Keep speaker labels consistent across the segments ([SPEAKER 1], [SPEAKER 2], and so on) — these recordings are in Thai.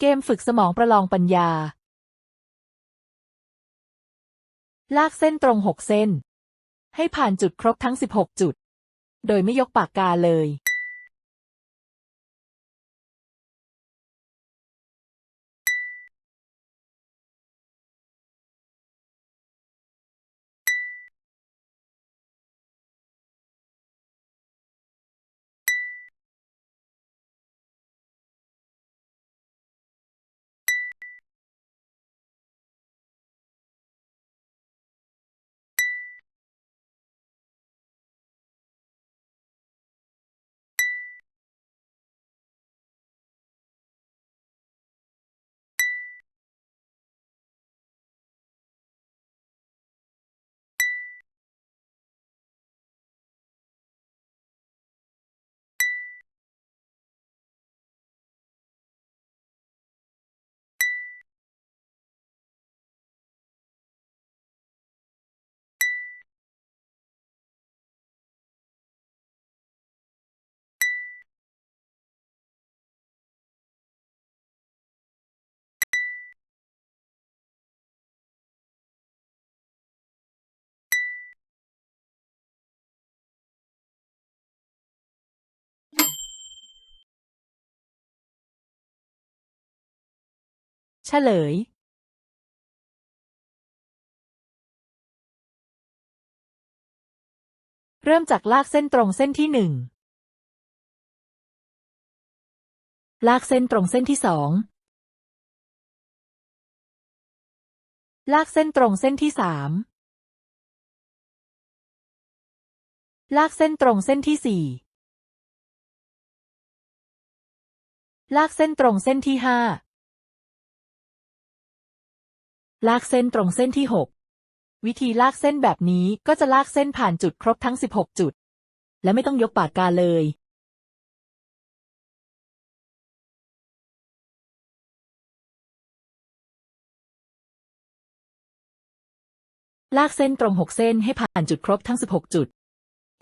[SPEAKER 1] เกมฝึกสมองประลองปัญญา ลากเส้นตรงหกเส้น ให้ผ่านจุดครบทั้ง16จุด โดยไม่ยกปากกาเลย เฉลยเริ่มจากลากเส้นตรงเส้นที่หนึ่ง ลากเส้นตรงเส้นที่สอง ลากเส้นตรงเส้นที่สาม ลากเส้นตรงเส้นที่สี่ ลากเส้นตรงเส้นที่ห้า ลากเส้นตรงเส้นที่หกวิธีลากเส้นแบบนี้ก็จะลากเส้นผ่านจุดครบทั้ง 16 จุด และไม่ต้องยกปากกาเลย ลากเส้นตรง 6 เส้นให้ผ่านจุดครบทั้ง 16 จุด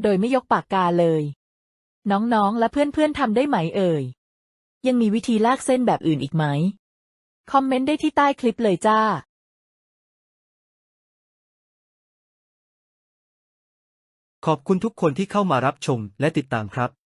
[SPEAKER 1] โดยไม่ยกปากกาเลย น้องๆ และเพื่อนๆทำได้ไหมเอ่ย ยังมีวิธีลากเส้นแบบอื่นอีกไหม คอมเมนต์ได้ที่ใต้คลิปเลยจ้า
[SPEAKER 2] ขอบคุณทุกคนที่เข้ามารับชมและติดตามครับ